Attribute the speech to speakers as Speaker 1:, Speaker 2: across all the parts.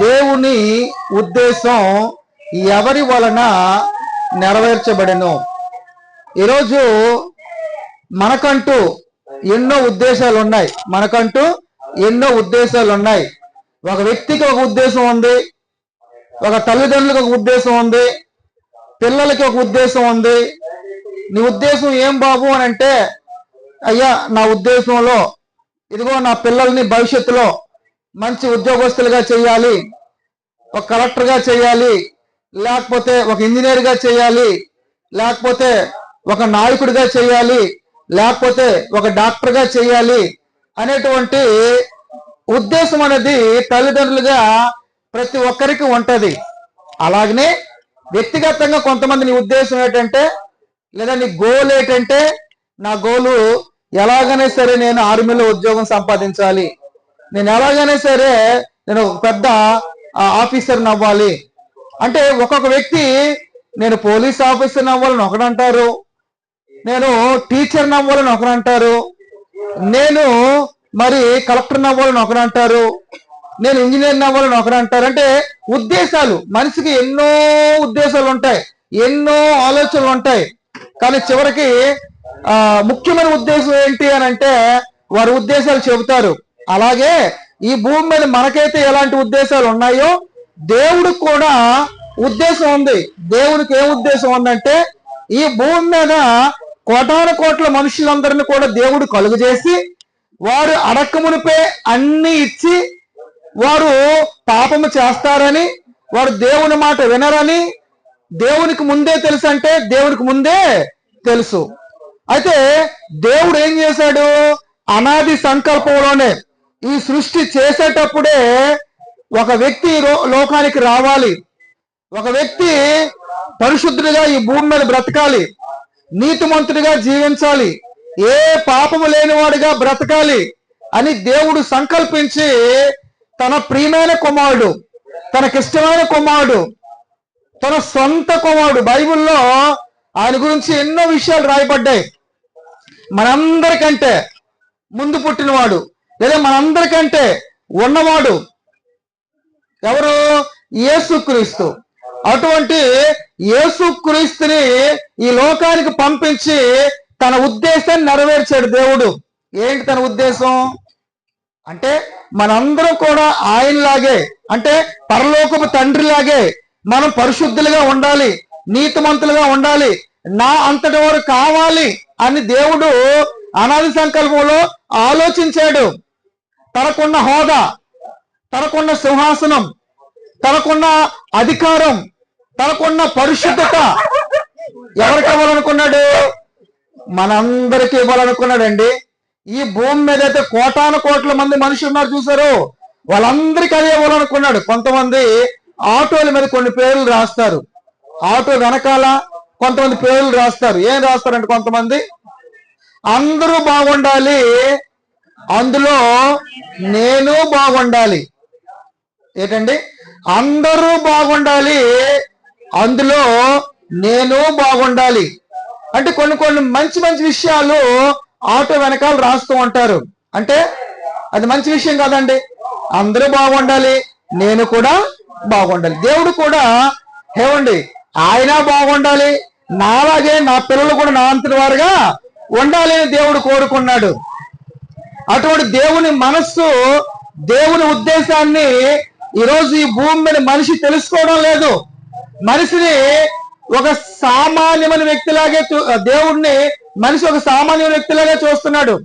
Speaker 1: దేవుని ఉద్దేశం ఎవరి వలన నెరవేర్చబడను? ఈరోజు మనకంటూ ఎన్నో ఉద్దేశాలు ఉన్నాయి మనకంటూ ఎన్నో ఉద్దేశాలు ఉన్నాయి ఒక వ్యక్తికి ఒక ఉద్దేశం ఉంది ఒక తల్లిదండ్రులకు ఒక ఉద్దేశం ఉంది పిల్లలకి ఒక ఉద్దేశం ఉంది. నీ ఉద్దేశం ఏం బాబు అని అంటే అయ్యా నా ఉద్దేశంలో ఇదిగో నా పిల్లల్ని భవిష్యత్తులో మంచి ఉద్యోగస్తులుగా చేయాలి ఒక కలెక్టర్గా చేయాలి లేకపోతే ఒక ఇంజనీర్గా చేయాలి లేకపోతే ఒక నాయకుడిగా చేయాలి లేకపోతే ఒక డాక్టర్గా చేయాలి అనేటువంటి ఉద్దేశం అనేది తల్లిదండ్రులుగా ప్రతి ఒక్కరికి ఉంటుంది. అలాగనే వ్యక్తిగతంగా కొంతమంది నీ ఉద్దేశం ఏంటంటే లేదా నీ గోల్ ఏంటంటే నా గోలు ఎలాగనే సరే నేను ఆర్మీలో ఉద్యోగం సంపాదించాలి. నేను ఎలాగైనా సరే నేను ఒక పెద్ద ఆఫీసర్ అవ్వాలి అంటే ఒక్కొక్క వ్యక్తి నేను పోలీస్ ఆఫీసర్ అవ్వాలని ఒకడంటారు. నేను టీచర్ అవ్వాలని ఒకడంటారు. నేను మరి కలెక్టర్ అవ్వాలని ఒకడంటారు. నేను ఇంజనీర్ అవ్వాలని ఒకడంటారు. అంటే ఉద్దేశాలు మనిషికి ఎన్నో ఉద్దేశాలు ఉంటాయి ఎన్నో ఆలోచనలు ఉంటాయి. కానీ చివరికి ముఖ్యమైన ఉద్దేశం ఏంటి అని అంటే వారి ఉద్దేశాలు చెబుతారు. అలాగే ఈ భూమి మీద మనకైతే ఎలాంటి ఉద్దేశాలు ఉన్నాయో దేవుడికి కూడా ఉద్దేశం ఉంది. దేవుడికి ఏ ఉద్దేశం ఉందంటే ఈ భూమి మీద కోటాను కోట్ల మనుషులందరిని కూడా దేవుడు కలుగజేసి వారు అడక్కమునిపే అన్ని ఇచ్చి వారు పాపము చేస్తారని వారు దేవుని మాట వినరని దేవునికి ముందే తెలుసు అంటే దేవునికి ముందే తెలుసు. అయితే దేవుడు ఏం చేశాడు? అనాది సంకల్పంలోనే ఈ సృష్టి చేసేటప్పుడే ఒక వ్యక్తి లోకానికి రావాలి. ఒక వ్యక్తి పరిశుద్ధుడిగా ఈ భూమి మీద బ్రతకాలి. నీతిమంతుడిగా జీవించాలి. ఏ పాపము లేనివాడిగా బ్రతకాలి అని దేవుడు సంకల్పించి తన ప్రియమైన కుమారుడు తనకిష్టమైన కుమారుడు తన సొంత కుమారుడు బైబిల్లో ఆయన గురించి ఎన్నో విషయాలు రాయబడ్డాయి. మనందరికంటే ముందు పుట్టినవాడు లేదా మనందరికంటే ఉన్నవాడు ఎవరు? యేసుక్రీస్తు అటువంటి యేసుక్రీస్తుని ఈ లోకానికి పంపించి తన ఉద్దేశాన్ని నెరవేర్చాడు దేవుడు. ఏంటి తన ఉద్దేశం? అంటే మనందరం కూడా ఆయనలాగే అంటే పరలోకపు తండ్రిలాగే మనం పరిశుద్ధులుగా ఉండాలి నీతిమంతులుగా ఉండాలి నా అంతటి వారు కావాలి అని దేవుడు అనాది సంకల్పంలో ఆలోచించాడు. తనకున్న హోదా తనకున్న సింహాసనం తనకున్న అధికారం తనకున్న పరిశుద్ధత ఎవరికి ఇవ్వాలనుకున్నాడు? మనందరికి ఇవ్వాలనుకున్నాడండి. ఈ భూమి మీద అయితే కోటాను కోట్ల మంది మనుషులు ఉన్నారు చూసారు వాళ్ళందరికీ అదే ఇవ్వాలనుకున్నాడు. కొంతమంది ఆటోల మీద కొన్ని పేర్లు రాస్తారు. ఆటో వెనకాల కొంతమంది పేర్లు రాస్తారు. ఏం రాస్తారంటే కొంతమంది? అందరూ బాగుండాలి. అందులో నేను బాగుండాలి. ఏంటండి? అందరూ బాగుండాలి అందులో నేను బాగుండాలి. అంటే కొన్ని కొన్ని మంచి మంచి విషయాలు ఆటో వెనకాల రాస్తూ ఉంటారు. అంటే అది మంచి విషయం కాదండి. అందరూ బాగుండాలి నేను కూడా బాగుండాలి. దేవుడు కూడా ఏమండి? ఆయన బాగుండాలి నాలాగే నా పిల్లలు కూడా నా అంతటి వారుగా ఉండాలి దేవుడు కోరుకున్నాడు. అటువంటి దేవుని మనస్సు దేవుని ఉద్దేశాన్ని ఈరోజు ఈ భూమి మీద మనిషి తెలుసుకోవడం లేదు. మనిషిని ఒక సామాన్యమైన వ్యక్తిలాగే చూ- దేవుడిని మనిషి ఒక సామాన్యమైన వ్యక్తిలాగే చూస్తున్నాడు.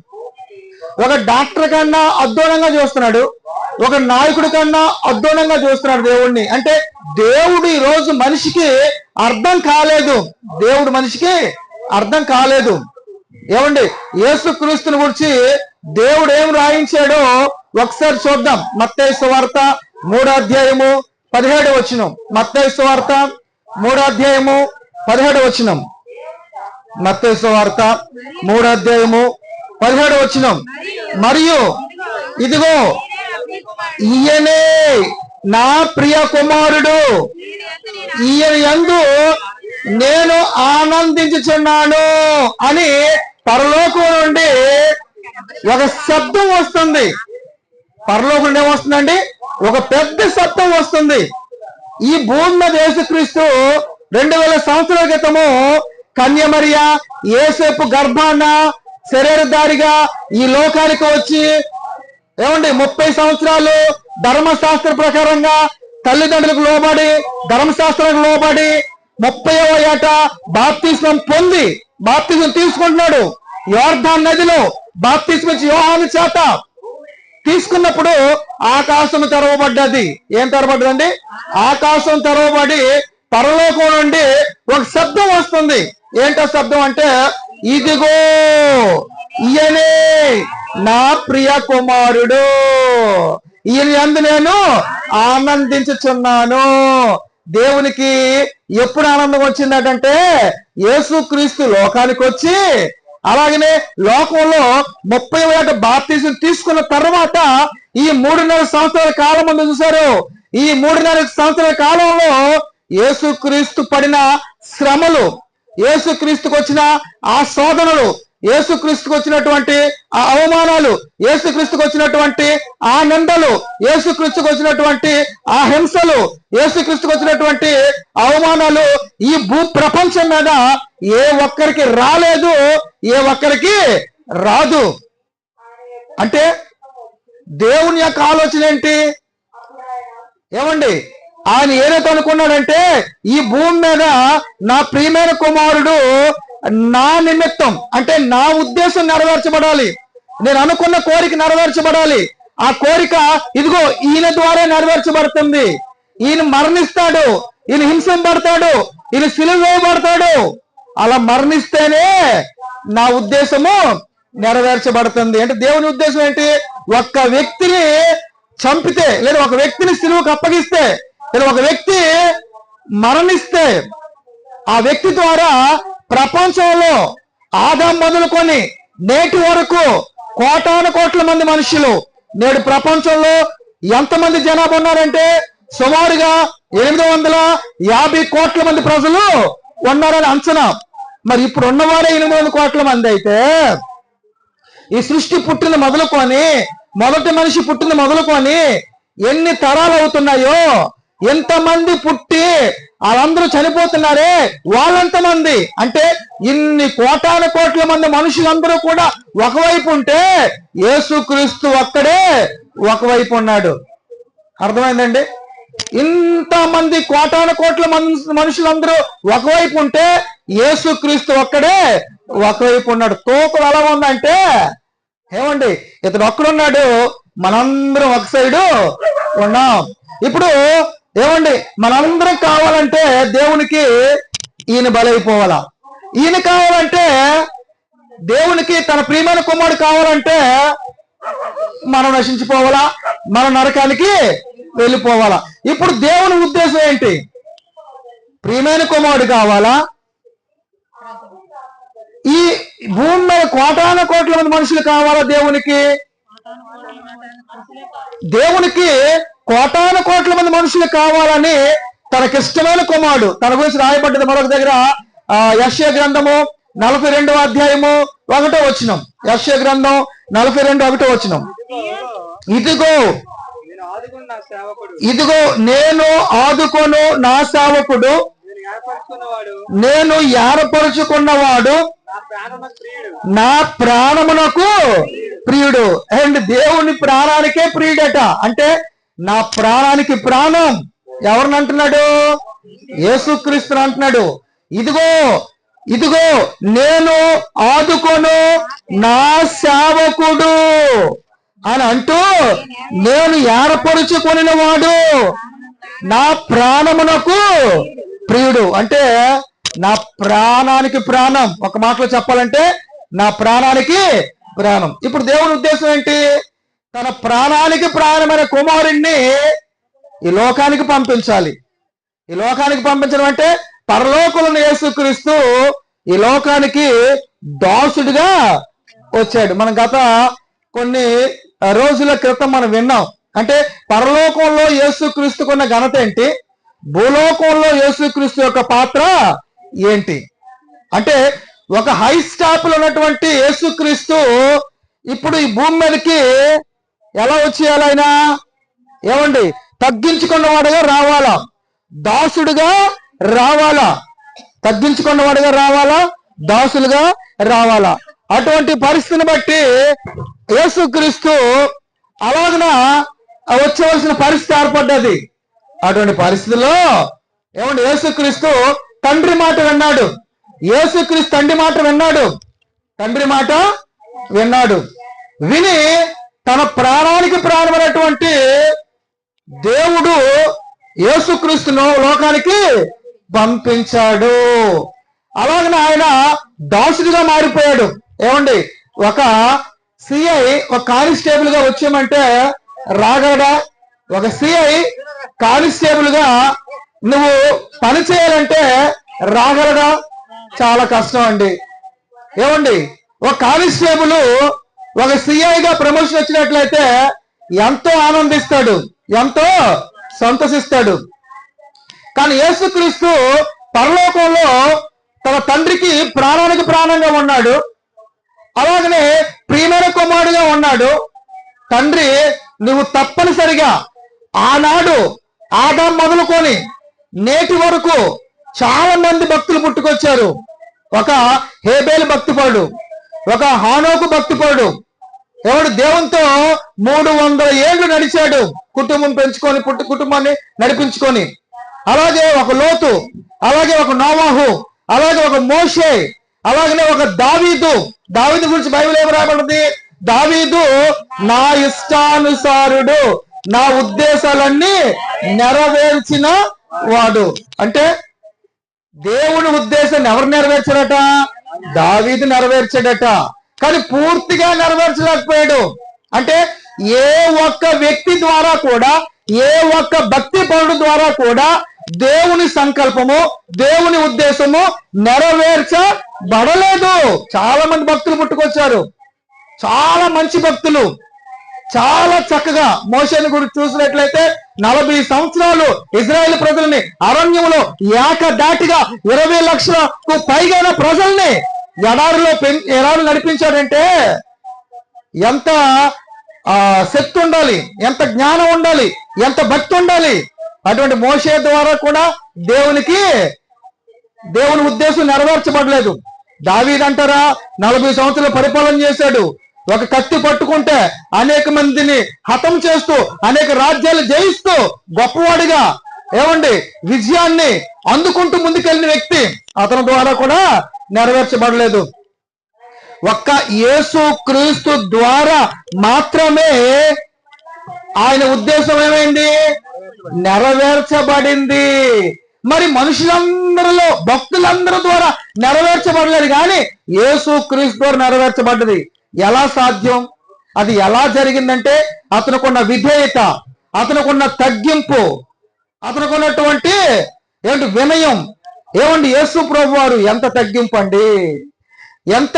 Speaker 1: ఒక డాక్టర్ కన్నా అద్భుతంగా చూస్తున్నాడు. ఒక నాయకుడి కన్నా అద్భుతంగా చూస్తున్నాడు దేవుడిని అంటే దేవుడు ఈ రోజు మనిషికి అర్థం కాలేదు. దేవుడు మనిషికి అర్థం కాలేదు. ఏమండి? యేసు క్రీస్తుని గురించి దేవుడు ఏం రాయించాడో ఒకసారి చూద్దాం. మత్తయి వార్త మూడో అధ్యాయము పదిహేడు వచనం. మత్తయి వార్త మూడో అధ్యాయము పదిహేడు వచనం. మత్తయి వార్త మూడో అధ్యాయము పదిహేడు వచనం. మరియు ఇదిగో ఈయనే నా ప్రియ కుమారుడు. ఈయన యందు నేను ఆనందించుచున్నాను అని పరలోకం నుండి ఒక శబ్దం వస్తుంది. పరలోకం నుండి ఏమొస్తుందండి? ఒక పెద్ద శబ్దం వస్తుంది. ఈ భూమి మీద యేసుక్రీస్తు రెండు వేల సంవత్సరాల క్రితము కన్యమరియ ఏసేపు గర్భాన శరీరధారిగా ఈ లోకానికి వచ్చి ఏమండి? ముప్పై సంవత్సరాలు ధర్మశాస్త్ర ప్రకారంగా తల్లిదండ్రులకు లోబడి ధర్మశాస్త్రానికి లోబడి ముప్పైవ ఏట బాప్తిస్మం పొంది బాప్తిజం తీసుకుంటున్నాడు. యోర్ధాన్ నదిలో బాప్తిస్మం ఇచ్చి యోహాను చేత తీసుకున్నప్పుడు ఆకాశం తెరవబడ్డది. ఏం తెరవబడ్డదండి? ఆకాశం తెరవబడి పరలోకం నుండి ఒక శబ్దం వస్తుంది. ఏంటో శబ్దం అంటే ఇదిగో ఈయనే నా ప్రియ కుమారుడు. ఈయన ఎందు నేను ఆనందించుచున్నాను. దేవునికి ఎప్పుడు ఆనందం వచ్చిందటంటే యేసుక్రీస్తు లోకానికి వచ్చి అలాగనే లోకంలో ముప్పై ఏట బాప్తీసం తీసుకున్న తర్వాత ఈ మూడున్నర సంవత్సరాల కాలం ముందు చూశారు. ఈ మూడున్నర సంవత్సరాల కాలంలో యేసుక్రీస్తు పడిన శ్రమలు యేసుక్రీస్తుకు వచ్చిన ఆ శోధనలు ఏసుక్రీస్తుకు వచ్చినటువంటి ఆ అవమానాలు ఏసుక్రీస్తుకు వచ్చినటువంటి ఆ నిందలు ఏసుక్రీస్తుకు వచ్చినటువంటి ఆ హింసలు ఏసుక్రీస్తుకు వచ్చినటువంటి అవమానాలు ఈ భూ ప్రపంచం మీద ఏ ఒక్కరికి రాలేదు ఏ ఒక్కరికి రాదు. అంటే దేవుని యొక్క ఆలోచన ఏంటి? ఏమండి? ఆయన ఏదైతే అనుకున్నాడంటే ఈ భూమి మీద నా ప్రియమైన కుమారుడు నా నిమిత్తం అంటే నా ఉద్దేశం నెరవేర్చబడాలి. నేను అనుకున్న కోరిక నెరవేర్చబడాలి. ఆ కోరిక ఇదిగో ఈయన ద్వారా నెరవేర్చబడుతుంది. ఈయన మరణిస్తాడు. ఈయన హింసింపడతాడు ఈయన సిలువేయబడతాడు అలా మరణిస్తేనే నా ఉద్దేశము నెరవేర్చబడుతుంది. అంటే దేవుని ఉద్దేశం ఏంటి? ఒక్క వ్యక్తిని చంపితే లేదా ఒక వ్యక్తిని సిలువుకు అప్పగిస్తే లేదా ఒక వ్యక్తి మరణిస్తే ఆ వ్యక్తి ద్వారా ప్రపంచంలో ఆదాం మొదలుకొని నేటి వరకు కోటాను కోట్ల మంది మనుషులు నేడు ప్రపంచంలో ఎంతమంది జనాభా ఉన్నారంటే సుమారుగా ఎనిమిది వందల యాభై కోట్ల మంది ప్రజలు ఉన్నారని అంచనా. మరి ఇప్పుడు ఉన్నవారే ఎనిమిది వందల కోట్ల మంది అయితే ఈ సృష్టి పుట్టిన మొదలుకొని మొదటి మనిషి పుట్టిన మొదలుకొని ఎన్ని తరాలు అవుతున్నాయో ఎంతమంది పుట్టి వాళ్ళందరూ చనిపోతున్నారే వాళ్ళంతమంది అంటే ఇన్ని కోటాను కోట్ల మంది మనుషులందరూ కూడా ఒకవైపు ఉంటే యేసుక్రీస్తు ఒక్కడే ఒకవైపు ఉన్నాడు. అర్థమైందండి? ఇంతమంది కోటాను కోట్ల మనుషులందరూ ఒకవైపు ఉంటే యేసుక్రీస్తు ఒక్కడే ఒకవైపు ఉన్నాడు. తోకలు ఎలా ఉందంటే ఏమండి? ఇతడు ఒక్కడున్నాడు. మనందరం ఒక సైడు ఉన్నాం. ఇప్పుడు ఏమండి మనందరం కావాలంటే దేవునికి ఈయన బలైపోవాలా? ఈయన కావాలంటే దేవునికి తన ప్రియమైన కుమారుడు కావాలంటే మనం నశించిపోవాలా? మన నరకానికి వెళ్ళిపోవాలా? ఇప్పుడు దేవుని ఉద్దేశం ఏంటి? ప్రియమైన కుమారుడు కావాలా? ఈ భూమి మీద కోటాన కోట్ల మంది మనుషులు కావాలా దేవునికి? దేవునికి కోటాను కోట్ల మంది మనుషులు కావాలని తనకిష్టమైన కుమారుడు. తన గురించి రాయబడ్డది మరొక దగ్గర ఆ యశ్య గ్రంథము నలభై రెండవ అధ్యాయము ఒకటో వచ్చినం యశ్య గ్రంథం నలభై రెండు ఒకటో వచ్చినం ఇదిగో ఇదిగో నేను ఆదుకొను నా సేవకుడు.
Speaker 2: నేను ఏర్పరుచుకున్నవాడు. నా
Speaker 1: ప్రాణమునకు ప్రియుడు. అండ్ దేవుని ప్రాణానికే ప్రియుడట. అంటే నా ప్రాణానికి ప్రాణం. ఎవరిని అంటున్నాడు? యేసుక్రీస్తుని అంటున్నాడు. ఇదిగో ఇదిగో నేను ఆదుకొను నా సేవకుడు అని అంటూ నేను ఏర్పరుచుకొనిన వాడు నా ప్రాణమునకు ప్రియుడు. అంటే నా ప్రాణానికి ప్రాణం. ఒక మాటలో చెప్పాలంటే నా ప్రాణానికి ప్రాణం. ఇప్పుడు దేవుని ఉద్దేశం ఏంటి? తన ప్రాణానికి ప్రాణమైన కుమారుణ్ణి ఈ లోకానికి పంపించాలి. ఈ లోకానికి పంపించడం అంటే పరలోకులను యేసుక్రీస్తు ఈ లోకానికి దాసుడిగా వచ్చాడు. మనం గత కొన్ని రోజుల క్రితం మనం విన్నాం. అంటే పరలోకంలో యేసుక్రీస్తుకున్న ఘనత ఏంటి? భూలోకంలో యేసుక్రీస్తు యొక్క పాత్ర ఏంటి? అంటే ఒక హై స్టాప్లో ఉన్నటువంటి యేసుక్రీస్తు ఇప్పుడు ఈ భూమి మీదకి ఎలా వచ్చేయాలి ఆయన? ఏమండి? తగ్గించుకున్నవాడుగా రావాలా? దాసుడుగా రావాలా? తగ్గించుకున్నవాడుగా రావాలా? దాసులుగా రావాలా? అటువంటి పరిస్థితిని బట్టి యేసుక్రీస్తు అలాగన వచ్చవలసిన పరిస్థితి ఏర్పడ్డది. అటువంటి పరిస్థితిలో ఏమండి? యేసుక్రీస్తు తండ్రి మాట విన్నాడు. యేసుక్రీస్తు తండ్రి మాట విన్నాడు. తండ్రి మాట విన్నాడు. విని తన ప్రాణానికి ప్రాణమైనటువంటి దేవుడు యేసుక్రీస్తును లోకానికి పంపించాడు. అలాగనే ఆయన దాసుడిగా మారిపోయాడు. ఏమండి? ఒక సిఐ ఒక కానిస్టేబుల్గా వచ్చామంటే రాగడా ఒక సిఐ కానిస్టేబుల్గా నువ్వు పని చేయాలంటే రాగలడా? చాలా కష్టం అండి. ఏమండి? ఒక కానిస్టేబుల్ ఒక సిఐగా ప్రమోషన్ వచ్చినట్లయితే ఎంతో ఆనందిస్తాడు ఎంతో సంతోషిస్తాడు. కానీ యేసుక్రీస్తు పరలోకంలో తన తండ్రికి ప్రాణానికి ప్రాణంగా ఉన్నాడు. అలాగనే ప్రియమైన కుమారుడుగా ఉన్నాడు. తండ్రి నువ్వు తప్పనిసరిగా ఆనాడు ఆదాం మొదలుకొని నేటి వరకు చాలా మంది భక్తులు పుట్టుకొచ్చారు. ఒక హేబేలు భక్తిపరుడు ఒక హానోకు భక్తిపరుడు ఎవడు దేవునితో మూడు వందల ఏళ్ళు నడిచాడు కుటుంబం పెంచుకొని పుట్టు కుటుంబాన్ని నడిపించుకొని. అలాగే ఒక లోతు అలాగే ఒక నోవాహు అలాగే ఒక మోషే అలాగనే ఒక దావీదు. దావీదు గురించి బైబిల్ ఏమి రాబడింది దావీదు నా ఇష్టానుసారుడు నా ఉద్దేశాలన్నీ నెరవేర్చిన వాడు. అంటే దేవుని ఉద్దేశాన్ని ఎవరు నెరవేర్చడట దావీదు నెరవేర్చాడట. కానీ పూర్తిగా నెరవేర్చలేకపోయాడు. అంటే ఏ ఒక్క వ్యక్తి ద్వారా కూడా ఏ ఒక్క భక్తి పరుడు ద్వారా కూడా దేవుని సంకల్పము దేవుని ఉద్దేశము నెరవేర్చబడలేదు. చాలా మంది భక్తులు పుట్టుకొచ్చారు. చాలా మంచి భక్తులు. చాలా చక్కగా మోషని గురించి చూసినట్లయితే నలభై సంవత్సరాలు ఇజ్రాయెల్ ప్రజల్ని అరణ్యంలో ఏకదాటిగా ఇరవై లక్షలకు పైగా ప్రజల్ని ఎడారిలో పెం- ఎడారి నడిపించాడంటే ఎంత శక్తి ఉండాలి ఎంత జ్ఞానం ఉండాలి ఎంత భక్తి ఉండాలి. అటువంటి మోషే ద్వారా కూడా దేవునికి దేవుని ఉద్దేశం నెరవేర్చబడలేదు. దావీదంటారా నలభై సంవత్సరాలు పరిపాలన చేశాడు. ఒక కత్తి పట్టుకుంటే అనేక మందిని హతం చేస్తూ అనేక రాజ్యాలు జయిస్తూ గొప్పవాడిగా ఏమండి విజయాన్ని అందుకుంటూ ముందుకెళ్ళిన వ్యక్తి. అతని ద్వారా కూడా నెరవేర్చబడలేదు. ఒక్క యేసు క్రీస్తు ద్వారా మాత్రమే ఆయన ఉద్దేశం ఏమైంది? నెరవేర్చబడింది. మరి మనుషులందరిలో భక్తులందరి ద్వారా నెరవేర్చబడలేదు కానీ యేసు క్రీస్తు ద్వారా నెరవేర్చబడ్డది. ఎలా సాధ్యం? అది ఎలా జరిగిందంటే అతనుకున్న విధేయత అతనుకున్న తగ్గింపు అతనుకున్నటువంటి ఏంటి వినయం ఏమండి యేసు ప్రభు వారు ఎంత తగ్గింపు అండి? ఎంత?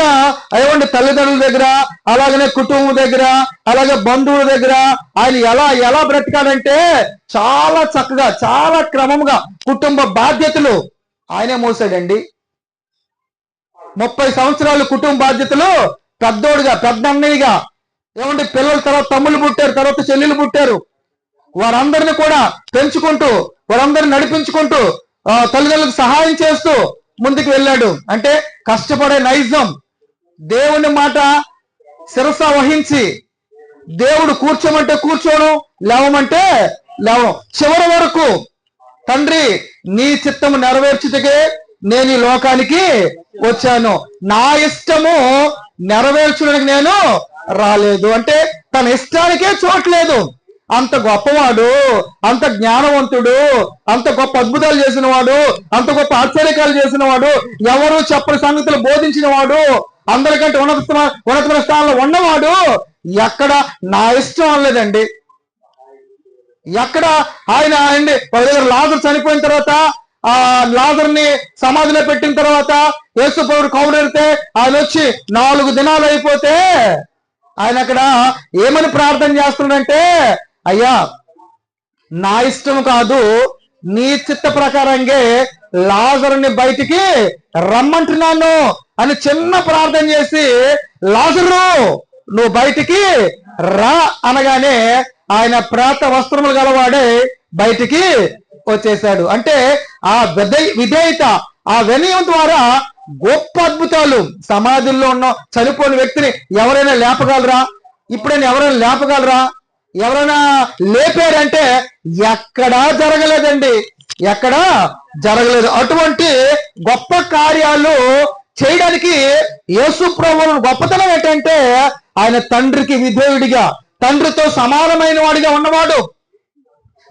Speaker 1: ఏమండి తల్లిదండ్రుల దగ్గర అలాగనే కుటుంబం దగ్గర అలాగే బంధువుల దగ్గర ఆయన ఎలా ఎలా బ్రతికాడంటే చాలా చక్కగా చాలా క్రమంగా కుటుంబ బాధ్యతలు ఆయనే మోసాడండి. ముప్పై సంవత్సరాలు కుటుంబ బాధ్యతలు పెద్దోడుగా పెద్ద అన్నయ్యగా ఏమంటే పిల్లల తర్వాత తమ్ముళ్ళు పుట్టారు తర్వాత చెల్లెలు పుట్టారు. వారందరిని కూడా పెంచుకుంటూ వారందరిని నడిపించుకుంటూ తల్లిదండ్రులకు సహాయం చేస్తూ ముందుకు వెళ్ళాడు. అంటే కష్టపడే నైజం. దేవుని మాట శిరస వహించి దేవుడు కూర్చోమంటే కూర్చోను లేవమంటే లేవం. చివరి వరకు తండ్రి నీ చిత్తము నెరవేర్చుటకే నేను ఈ లోకానికి వచ్చాను. నా ఇష్టము నెరవేర్చడానికి నేను రాలేదు. అంటే తన ఇష్టానికే చోట్లేదు అంత గొప్పవాడు అంత జ్ఞానవంతుడు అంత గొప్ప అద్భుతాలు చేసిన వాడు అంత గొప్ప ఆశ్చర్యకాలు చేసిన వాడు ఎవరు చెప్పని సంగతులు బోధించిన వాడు అందరికంటే ఉన్నత ఉన్నతమైన స్థానంలో ఉన్నవాడు ఎక్కడ నా ఇష్టం అనలేదండి. ఎక్కడ ఆయన అండి వాళ్ళ దగ్గర లాజర్ చనిపోయిన తర్వాత ఆ లాజర్ని సమాధిలో పెట్టిన తర్వాత యేసు పౌరుడు కౌడెడితే ఆయన వచ్చి నాలుగు దినాలు అయిపోతే ఆయన అక్కడ ఏమని ప్రార్థన చేస్తున్నాడంటే అయ్యా నా ఇష్టం కాదు నీ చిత్త ప్రకారంగా లాజరుని బయటికి రమ్మంటున్నాను అని చిన్న ప్రార్థన చేసి లాజరు నువ్వు బయటికి రా అనగానే ఆయన ప్రాత వస్త్రములు గలవాడే బయటికి వచ్చేసాడు అంటే ఆ విధేయ విధేయత ఆ వినయం ద్వారా గొప్ప అద్భుతాలు సమాధుల్లో ఉన్న చనిపోయిన వ్యక్తిని ఎవరైనా లేపగలరా? ఇప్పుడైనా ఎవరైనా లేపగలరా? ఎవరైనా లేపారంటే ఎక్కడా జరగలేదండి. ఎక్కడా జరగలేదు. అటువంటి గొప్ప కార్యాలు చేయడానికి యేసు ప్రభు గొప్పతనం ఏంటంటే ఆయన తండ్రికి విధేయుడిగా తండ్రితో సమానమైన వాడిగా ఉన్నవాడు.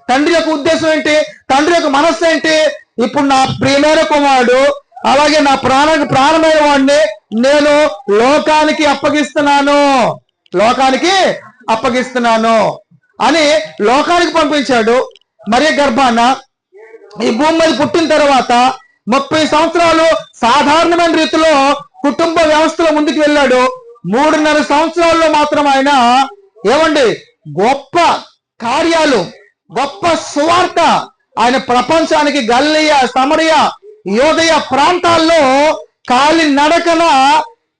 Speaker 1: తండ్రి యొక్క ఉద్దేశం ఏంటి? తండ్రి యొక్క మనస్సు ఏంటి? ఇప్పుడు నా ప్రియమైన కుమారుడు అలాగే నా ప్రాణానికి ప్రాణమైన వాడిని నేను లోకానికి అప్పగిస్తున్నాను. లోకానికి అప్పగిస్తున్నాను అని లోకానికి పంపించాడు మరి గర్భాన. ఈ భూమి మీద పుట్టిన తర్వాత ముప్పై సంవత్సరాలు సాధారణమైన రీతిలో కుటుంబ వ్యవస్థలో ముందుకు వెళ్ళాడు. మూడున్నర సంవత్సరాల్లో మాత్రం ఆయన ఏమండి గొప్ప కార్యాలు గొప్ప సువార్త ఆయన ప్రపంచానికి గల్లియ సమరయ యోదయ ప్రాంతాల్లో కాలి నడకన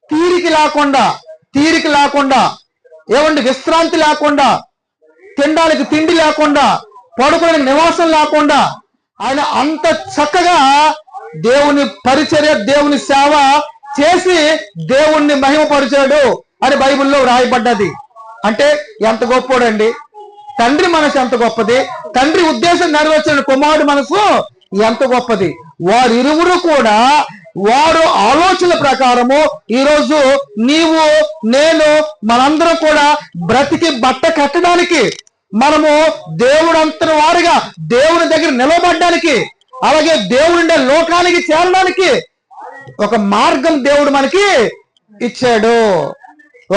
Speaker 1: తీరిక లేకుండా తీరిక లేకుండా ఏమండి విశ్రాంతి లేకుండా తినడానికి తిండి లేకుండా పడుకోడానికి నివాసం లేకుండా ఆయన అంత చక్కగా దేవుని పరిచర్య దేవుని సేవ చేసి దేవుణ్ణి మహిమపరిచాడు అని బైబిల్లో రాయబడ్డది అంటే ఎంత గొప్పోడండి? తండ్రి మనసు ఎంత గొప్పది? తండ్రి ఉద్దేశం నెరవేర్చిన కుమారుడు మనసు ఎంత గొప్పది? వారిరువురు కూడా వారు ఆలోచన ప్రకారము ఈరోజు నీవు నేను మనందరం కూడా బ్రతికి బట్ట కట్టడానికి మనము దేవుడు వారుగా దేవుని దగ్గర నిలబడడానికి అలాగే దేవుడి లోకానికి చేరడానికి ఒక మార్గం దేవుడు మనకి ఇచ్చాడు.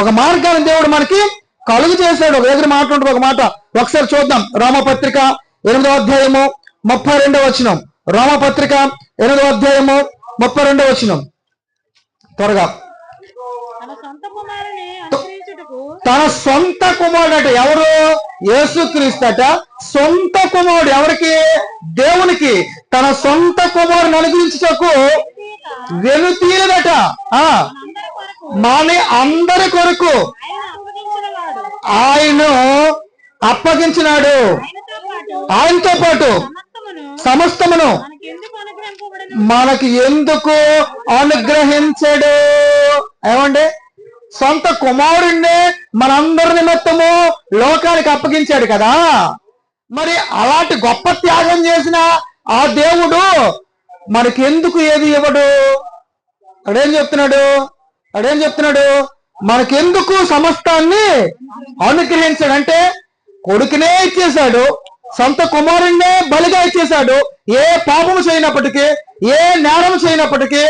Speaker 1: ఒక మార్గాన్ని దేవుడు మనకి కలుగు చేశాడు. ఒక దగ్గర మాట ఒక మాట. ఒకసారి చూద్దాం. రామపత్రిక ఎనిమిదవ అధ్యాయము ముప్పై రెండవ వచనం. రామపత్రిక ఎనిమిదవ అధ్యాయము ముప్పై రెండవ వచనం. త్వరగా.
Speaker 3: తన సొంత
Speaker 1: కుమారుడు అట ఎవరు? యేసుక్రీస్తట సొంత కుమారుడు ఎవరికి? దేవునికి. తన సొంత కుమారుని అనుగ్రహించుటకు వెనుతీరదట. మన అందరి కొరకు.
Speaker 3: ఆయన
Speaker 1: అప్పగించినాడు.
Speaker 3: ఆయనతో పాటు సమస్తమును
Speaker 1: మనకి ఎందుకు అనుగ్రహించడు? ఏమండి? సొంత కుమారుణ్ణి మనందరి నిమిత్తము లోకానికి అప్పగించాడు కదా. మరి అలాంటి గొప్ప త్యాగం చేసిన ఆ దేవుడు మనకి ఎందుకు ఏది ఇవ్వడు? అడేం చెప్తున్నాడు? అడేం చెప్తున్నాడు? మనకెందుకు సమస్తాన్ని అనుగ్రహించాడు? అంటే కొడుకునే ఇచ్చేశాడు. సొంత కుమారుణ్ణే బలిగా ఇచ్చేశాడు. ఏ పాపము చేయనప్పటికీ ఏ నేరం చేయనప్పటికీ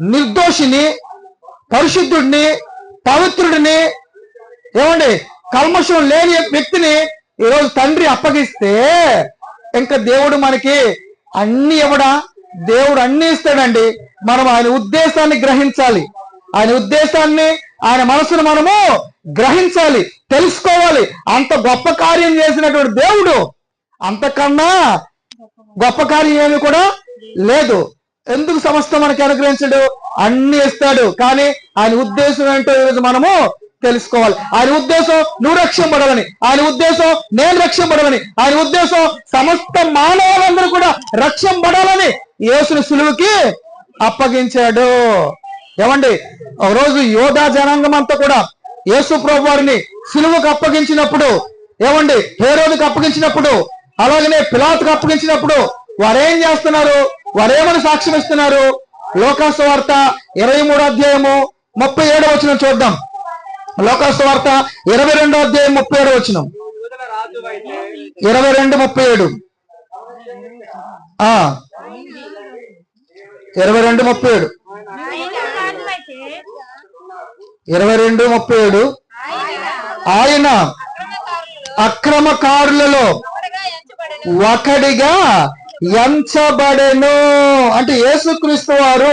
Speaker 1: నిర్దోషిని పరిశుద్ధుడిని పవిత్రుడిని ఏమండి కల్మషం లేని వ్యక్తిని ఈరోజు తండ్రి అప్పగిస్తే ఇంకా దేవుడు మనకి అన్ని ఇవ్వడా? దేవుడు అన్ని ఇస్తాడండి. మనం ఆయన ఉద్దేశాన్ని గ్రహించాలి. ఆయన ఉద్దేశాన్ని ఆయన మనసును మనము గ్రహించాలి తెలుసుకోవాలి. అంత గొప్ప కార్యం చేసినటువంటి దేవుడు అంతకన్నా గొప్ప కార్యం ఏమి కూడా లేదు. ఎందుకు సమస్త మనకి అనుగ్రహించడు? అన్ని ఇస్తాడు. కానీ ఆయన ఉద్దేశం ఏంటో ఈరోజు మనము తెలుసుకోవాలి. ఆయన ఉద్దేశం నువ్వు రక్షింపడవని ఆయన ఉద్దేశం నేను రక్షింపడవని ఆయన ఉద్దేశం సమస్త మానవులందరూ కూడా రక్షింపడాలని యేసుని సులువుకి అప్పగించాడు. ఏమండి? రోజు యోధా జనాంగం అంతా కూడా యేసు ప్రభు వారిని సిలువకు అప్పగించినప్పుడు ఏమండి హేరోదుకు అప్పగించినప్పుడు అలాగనే పిలాతుకు అప్పగించినప్పుడు వారేం చేస్తున్నారు? వారేమని సాక్ష్యం ఇస్తున్నారు? లోకాసు వార్త ఇరవై మూడో అధ్యాయము ముప్పై ఏడో వచ్చిన చూద్దాం. లోకాసు వార్త ఇరవై రెండో అధ్యాయం ముప్పై ఏడో వచ్చిన ఇరవై రెండు ముప్పై ఏడు. ఆ. ఇరవై రెండు ముప్పై ఏడు. ఇరవై రెండు ముప్పై ఏడు. ఆయన అక్రమకారులలో
Speaker 3: ఒకడిగా ఎంచబడెను.
Speaker 1: అంటే యేసుక్రీస్తు వారు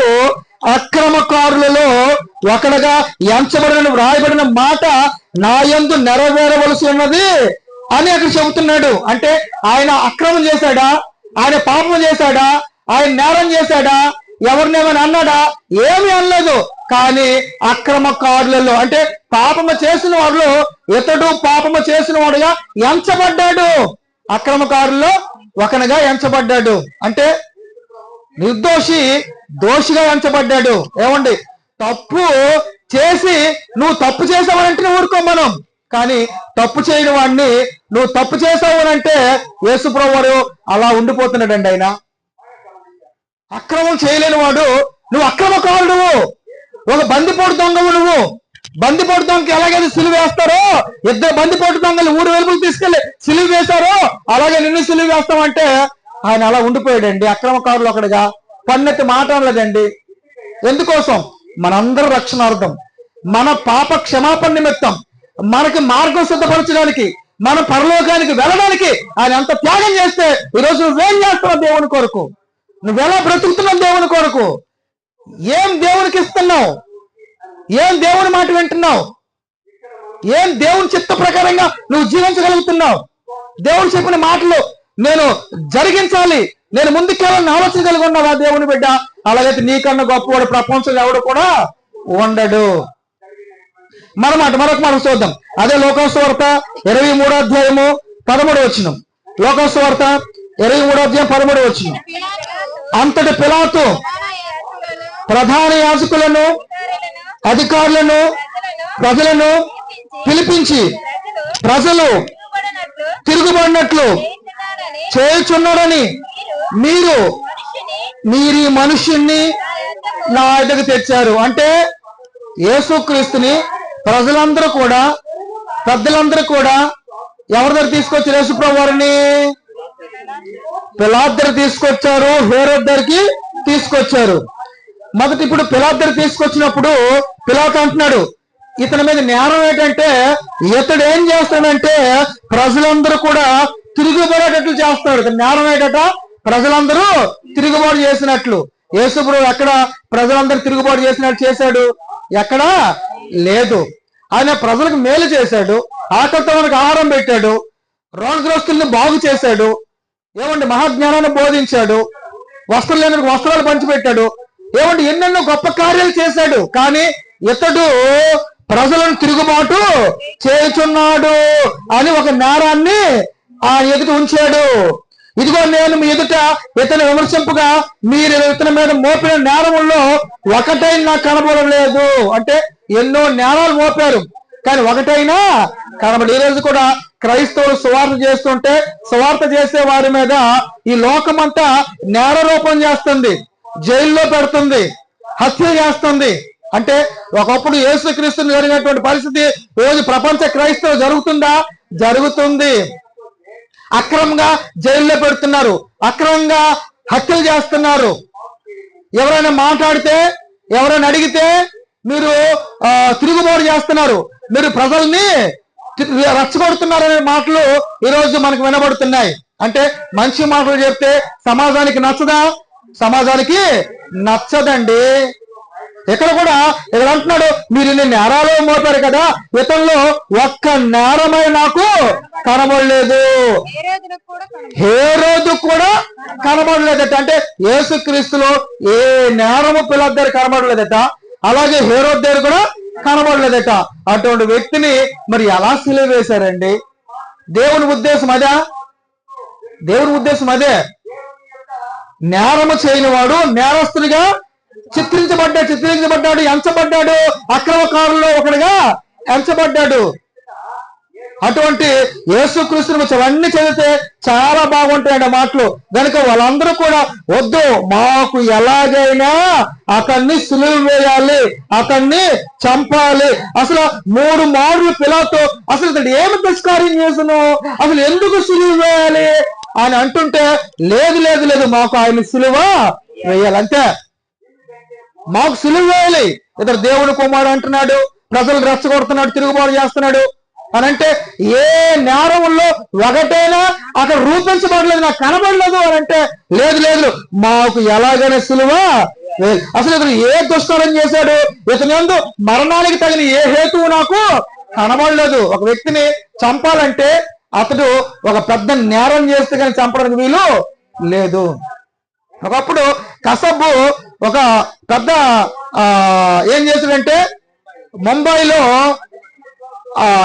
Speaker 1: అక్రమకారులలో ఒకడుగా ఎంచబడిన వ్రాయబడిన మాట నా యందు నెరవేరవలసి ఉన్నది అని అక్కడ చెబుతున్నాడు. అంటే ఆయన అక్రమం చేశాడా? ఆయన పాపం చేశాడా? ఆయన నేరం చేశాడా? ఎవరిని అన్నాడా? ఏమి అనలేదు. కానీ అక్రమకారులలో అంటే పాపము చేసిన వారిలో ఇతడు పాపము చేసిన వాడుగా ఎంచబడ్డాడు. అక్రమకారుల్లో ఒకనిగా ఎంచబడ్డాడు. అంటే నిర్దోషి దోషిగా ఎంచబడ్డాడు. ఏమండి? తప్పు చేసి నువ్వు తప్పు చేసావనంటే ఊరుకో మనం. కానీ తప్పు చేయని వాడిని నువ్వు తప్పు చేసావనంటే యేసుప్రభు అలా ఉండిపోతున్నాడండి ఆయన. అక్రమం చేయలేని వాడు. నువ్వు అక్రమకారుడు నువ్వు ఒక బందిపోటు దొంగవు నువ్వు. బందిపోటు దొంగకి ఎలాగైతే సిలువ వేస్తారో ఇద్దరు బందిపోటు దొంగలు ఊరు వెలుపులు తీసుకెళ్ళి సిలువ వేశారో అలాగే నిన్ను సిలువ వేస్తామంటే ఆయన అలా ఉండిపోయాడండి. అక్రమకారులు ఒకటిగా పన్నెత్తి మాట్లాడలేదండి ఎందుకోసం? మనందరి రక్షణార్థం. మన పాప క్షమాపణ నిమిత్తం. మనకి మార్గం సిద్ధపరచడానికి మన పరలోకానికి వెళ్ళడానికి ఆయన అంత త్యాగం చేస్తే ఈరోజు నువ్వేం చేస్తున్నావు దేవుని కొరకు? నువ్వెలా బ్రతుకుతున్నావు దేవుని కొరకు? ఏం దేవునికి ఇస్తున్నావు? ఏం దేవుని మాట వింటున్నావు? ఏం దేవుని చిత్త ప్రకారంగా నువ్వు జీవించగలుగుతున్నావు? దేవుడు చెప్పిన మాటలు నేను జరిగించాలి. నేను ముందుకెళ్ళని ఆలోచన కలిగి ఉన్నావా దేవుని బిడ్డ? అలాగైతే నీకన్నా గొప్పవాడు ప్రపంచంలో ఎవడు కూడా ఉండడు. మరమాట మరొక మాట చూద్దాం. అదే లోకస్వార్త ఇరవై మూడో అధ్యాయము పదమూడు వచ్చిన లోకోత్సవార్త ఇరవై మూడో అధ్యాయం పదమూడు వచ్చిన అంతటి పిలాతు ప్రధాన యాజకులను అధికారులను ప్రజలను పిలిపించి ప్రజలు తిరుగుబడినట్లు చేయుచున్నాడని మీరు మీరు ఈ మనుష్యుణ్ణి నా ఎదుగు తెచ్చారు. అంటే యేసుక్రీస్తుని ప్రజలందరూ కూడా పెద్దలందరూ కూడా ఎవరి దగ్గర తీసుకొచ్చారు యేసుప్రభు వారిని పిలాద్దరు తీసుకొచ్చారు హేరోద్ తీసుకొచ్చారు. మొదటి ఇప్పుడు పిలాద్దరు తీసుకొచ్చినప్పుడు పిలాత్ అంటున్నాడు ఇతని మీద నేరం ఏంటంటే ఇతడు ఏం చేస్తాడంటే ప్రజలందరూ కూడా తిరుగుబడేటట్లు చేస్తాడు. ఇతని నేరం ఏంటట? ప్రజలందరూ తిరుగుబాటు చేసినట్లు. యేసుప్రభు ఎక్కడ ప్రజలందరూ తిరుగుబాటు చేసినట్టు చేశాడు? ఎక్కడ? లేదు. ఆయన ప్రజలకు మేలు చేశాడు ఆకలితో మనకు ఆహారం పెట్టాడు రోగగ్రస్తుల్ని బాగు చేశాడు ఏమండి మహాజ్ఞానాన్ని బోధించాడు వస్త్రం లేని వస్త్రాలు పంచిపెట్టాడు ఏమంటే ఎన్నెన్నో గొప్ప కార్యాలు చేశాడు కానీ ఇతడు ప్రజలను తిరుగుబాటు చేయుచున్నాడు అని ఒక నేరాన్ని ఆ ఎదుట ఉంచాడు. ఇదిగో నేను మీ ఎదుట ఇతను విమర్శింపుగా మీరు ఇతని మీద మోపిన నేరముల్లో ఒకటైనా నాకు కనబడలేదు. అంటే ఎన్నో నేరాలు మోపారు. కానీ ఒకటైనా కనబడి ఈ రోజు కూడా క్రైస్తవులు సువార్త చేస్తుంటే సువార్త చేసే వారి మీద ఈ లోకమంతా నేరారోపణ చేస్తుంది జైల్లో పెడుతుంది హత్య చేస్తుంది. అంటే ఒకప్పుడు యేసుక్రీస్తుని జరిగినటువంటి పరిస్థితి రోజు ప్రపంచ క్రైస్తవులు జరుగుతుందా? జరుగుతుంది. అక్రమంగా జైల్లో పెడుతున్నారు అక్రమంగా హత్యలు చేస్తున్నారు. ఎవరైనా మాట్లాడితే ఎవరైనా అడిగితే మీరు తిరుగుబాటు చేస్తున్నారు. మీరు ప్రజల్ని రచ్చగొడుతున్నారనే మాటలు ఈ రోజు మనకు వినబడుతున్నాయి. అంటే మంచి మాటలు చెప్తే సమాజానికి నచ్చదా? సమాజానికి నచ్చదండి. ఇక్కడ కూడా ఇక్కడ అంటున్నాడు మీరు ఇన్ని నేరాలు మోపారు కదా ఇతనిలో ఒక్క నేరమై నాకు కనబడలేదు.
Speaker 3: ఏ కూడా
Speaker 1: రోజు కూడా కనబడలేదట. అంటే యేసుక్రీస్తులో ఏ నేరము పిల్లద్దరు కనబడలేదట. అలాగే హేరో దగ్గర కూడా కనబడలేదట. అటువంటి వ్యక్తిని మరి ఎలా సిలువ వేశారండి? దేవుని ఉద్దేశం అదే? దేవుని ఉద్దేశం అదే? నేరము చేయని వాడు నేరస్తుడిగా చిత్రించబడ్డాడు చిత్రించబడ్డాడు ఎంచబడ్డాడు అక్రమకారుల్లో ఒకడిగా ఎంచబడ్డాడు. అటువంటి యేసుక్రీస్తుని గురించి అవన్నీ చదివితే చాలా బాగుంటాయండి ఆ మాటలు. కనుక వాళ్ళందరూ కూడా వద్దు మాకు ఎలాగైనా అతన్ని సులువు వేయాలి అతన్ని చంపాలి. అసలు మూడు మార్లు పిల్లతో అసలు ఇతడు ఏమి దుష్కార్యం చేసను అసలు ఎందుకు సులువు వేయాలి? అని అంటుంటే లేదు లేదు లేదు మాకు ఆయన సులువ వేయాలంటే మాకు సులువు వేయాలి. ఇతడు దేవుని కుమారుడు అంటున్నాడు ప్రజలు రెచ్చగొడుతున్నాడు తిరుగుబాటు చేస్తున్నాడు. అని అంటే ఏ నేరంలో ఒకటైనా అక్కడ రూపించబడలేదు నాకు కనబడలేదు అని అంటే లేదు లేదు మాకు ఎలాగైనా సులువా? అసలు ఇతను ఏ దుష్కరం చేశాడు? ఇతని ఎందు మరణానికి తగిన ఏ హేతువు నాకు కనబడలేదు. ఒక వ్యక్తిని చంపాలంటే అతడు ఒక పెద్ద నేరం చేస్తే కానీ చంపడానికి వీలు లేదు. ఒకప్పుడు కసబ్బు ఒక పెద్ద ఏం చేశాడంటే ముంబైలో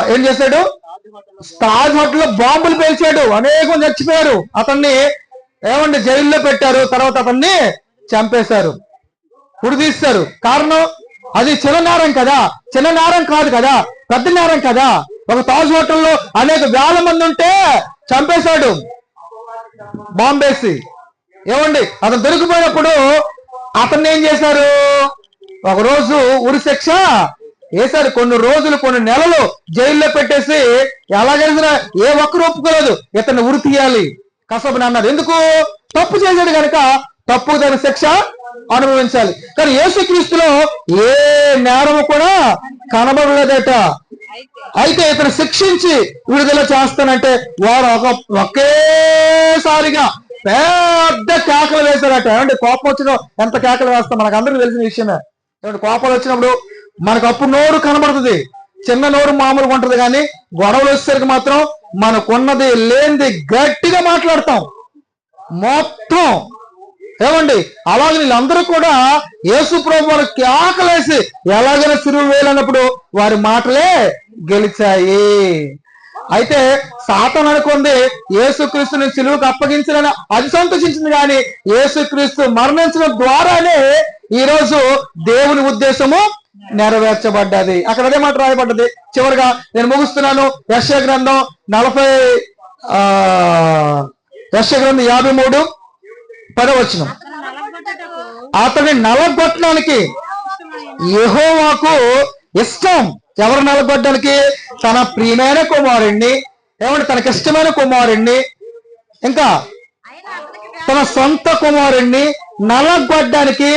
Speaker 1: ఏం చేశాడు తాజ్ హోటల్లో బాంబులు పేల్చాడు. అనేకం చచ్చిపోయారు. అతన్ని ఏమండి జైల్లో పెట్టారు. తర్వాత అతన్ని చంపేశారు. ఉడి తీస్తారు కారణం అది చిన్ననారం కదా. చిన్ననారం కాదు కదా. పెద్ద నేరం కదా. ఒక తాజ్ హోటల్లో అనేక వేల మంది ఉంటే చంపేశాడు. బాంబేసి. ఏమండి అతను దొరికిపోయినప్పుడు అతన్ని ఏం చేశారు? ఒకరోజు ఉరి శిక్ష వేశారు కొన్ని రోజులు కొన్ని నెలలు జైల్లో పెట్టేసి ఎలాగైనా ఏ ఒక్కరు ఒప్పుకోలేదు. ఇతను ఉరి తీయాలి. కసబని అన్నారు ఎందుకు? తప్పు చేశాడు కనుక తప్పు తగిన శిక్ష అనుభవించాలి. కానీ యేసుక్రీస్తులో ఏ నేరము కూడా కనబడలేదట.
Speaker 3: అయితే
Speaker 1: ఇతను శిక్షించి విడుదల చేస్తానంటే వారు ఒక ఒకేసారిగా పెద్ద కేకలు వేశారట. ఏమంటే కోపం వచ్చిన ఎంత కేకలు వేస్తాం? మనకు అందరికీ తెలిసిన విషయమే. ఏమంటే కోపాలు వచ్చినప్పుడు మనకు అప్పుడు నోరు కనబడుతుంది. చిన్న నోరు మామూలుగా ఉంటుంది కానీ గొడవలు వచ్చేసరికి మాత్రం మనకున్నది లేనిది గట్టిగా మాట్లాడతాం. మొత్తం. ఏమండి? అలాగే వీళ్ళందరూ కూడా యేసు ప్రభు వాళ్ళకి ఆకలేసి ఎలాగైనా సిరువు వేలన్నప్పుడు వారి మాటలే గెలిచాయి. అయితే సాతం అనుకుంది యేసుక్రీస్తుని సిలువుకు అప్పగించాలని అది సంతోషించింది కానీ యేసుక్రీస్తు మరణించడం ద్వారానే ఈ రోజు దేవుని ఉద్దేశము నెరవేర్చబడ్డది. అక్కడ అదే మాట రాయబడ్డది. చివరిగా నేను ముగుస్తున్నాను. యశ గ్రంథం నలభై ఆ యశ గ్రంథం యాభై మూడు పదవచనం
Speaker 3: అతను
Speaker 1: అతని నలగొట్టడానికి యెహోవాకు ఇష్టం. ఎవరు నలగొట్టడానికి? తన ప్రియమైన కుమారుణ్ణి. ఏమంటే తనకిష్టమైన కుమారుణ్ణి. ఇంకా తన సొంత కుమారుణ్ణి నలగొట్టడానికి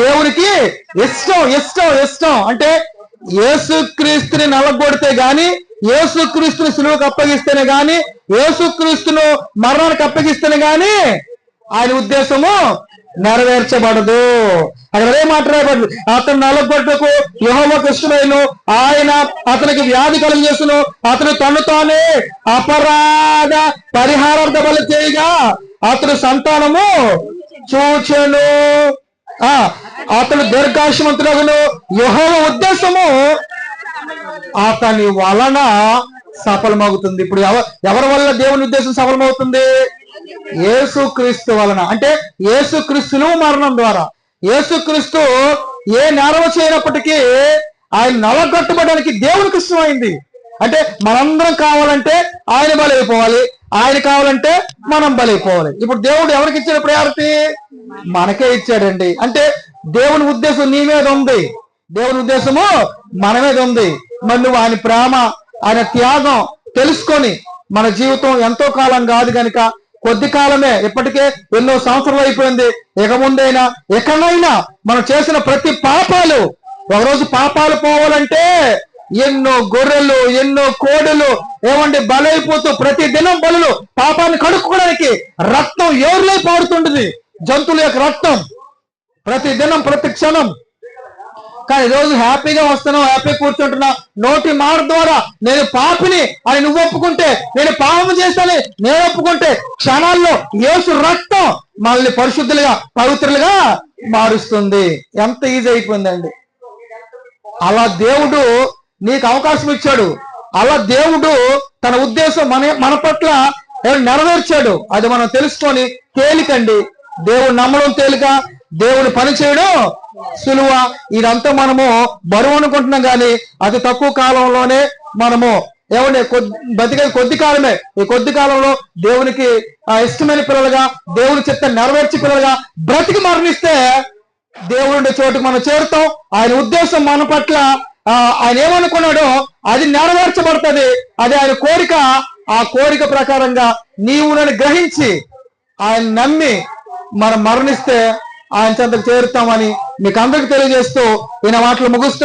Speaker 1: దేవునికి ఇష్టం ఇష్టం ఇష్టం. అంటే యేసుక్రీస్తుని నలగొడితే గాని యేసుక్రీస్తుని సులువుకు అప్పగిస్తేనే గాని యేసుక్రీస్తును మరణానికి అప్పగిస్తేనే గాని ఆయన ఉద్దేశము నెరవేర్చబడదు. అక్కడ అదే మాట్లాడబడదు? అతను నలగొట్టుకు యహోవకు ఇష్టమైన ఆయన అతనికి వ్యాధి కలుగజేసును అతను తను తానే అపరాధ పరిహారార్థ బలి చేయగా అతడు సంతానము చూచెను. ఆ అతడు దీర్ఘాశమంతుడగును యహోవ ఉద్దేశము అతని వలన సఫలమవుతుంది. ఇప్పుడు ఎవ ఎవరి వల్ల దేవుని ఉద్దేశం సఫలమవుతుంది? యేసుక్రీస్తు వలన. అంటే యేసుక్రీస్తును మరణం ద్వారా. యేసుక్రీస్తు ఏ నేరం చేయనప్పటికీ ఆయన నలగొట్టబడడానికి దేవునికి ఇష్టమైంది. అంటే మనందరం కావాలంటే ఆయన బలైపోవాలి ఆయన కావాలంటే మనం బలైపోవాలి. ఇప్పుడు దేవుడు ఎవరికి ఇచ్చిన ప్రయారిటీ మనకే ఇచ్చాడండి. అంటే దేవుని ఉద్దేశం నీ మీద ఉంది. దేవుని ఉద్దేశము మన మీద ఉంది. మరి నువ్వు ఆయన ప్రేమ ఆయన త్యాగం తెలుసుకొని మన జీవితం ఎంతో కాలం కాదు గనుక కొద్ది కాలమే ఇప్పటికే ఎన్నో సంవత్సరాలు అయిపోయింది. ఇక ముందైనా ఎక్కడైనా మనం చేసిన ప్రతి పాపాలు ఒకరోజు పాపాలు పోవాలంటే ఎన్నో గొర్రెలు ఎన్నో కోడెలు ఏమంటే బలైపోతూ ప్రతి దినం బలులు పాపాన్ని కడుక్కోవడానికి రక్తం ఎవరిలో పాడుతుంటుంది? జంతువుల యొక్క రక్తం. ప్రతి దినం ప్రతి క్షణం. కానీ రోజు హ్యాపీగా వస్తున్నావు హ్యాపీ కూర్చుంటున్నా నోటి మాట ద్వారా నేను పాపిని అని నువ్వు ఒప్పుకుంటే నేను పాపం చేస్తానని నేను ఒప్పుకుంటే క్షణాల్లో యేసు రక్తం మనల్ని పరిశుద్ధులుగా పవిత్రులుగా మారుస్తుంది. ఎంత ఈజీ అయిపోయిందండి. అలా దేవుడు నీకు అవకాశం ఇచ్చాడు. అలా దేవుడు తన ఉద్దేశం మన మన పట్ల నెరవేర్చాడు. అది మనం తెలుసుకొని తేలికండి. దేవుడు నమ్మడం తేలిక. దేవుడు పని చేయడం సులువ. ఇదంతా మనము బరువు అనుకుంటున్నాం కానీ అతి తక్కువ కాలంలోనే మనము ఏమండి బతికే కొద్ది కాలమే. ఈ కొద్ది కాలంలో దేవునికి ఆ ఇష్టమైన పిల్లలుగా దేవుని చిత్త నెరవేర్చి పిల్లలుగా బ్రతికి మరణిస్తే దేవుడి చోటుకు మనం చేరుతాం. ఆయన ఉద్దేశం మన పట్ల ఆయన ఏమనుకున్నాడో అది నెరవేర్చబడుతుంది. అది ఆయన కోరిక. ఆ కోరిక ప్రకారంగా నీవు నన్ను గ్రహించి ఆయన నమ్మి మనం మరణిస్తే ఆయన చెంతకు చేరుతామని మీకు అందరికి తెలియజేస్తూ ఈయన మాటలు ముగుస్తున్నారు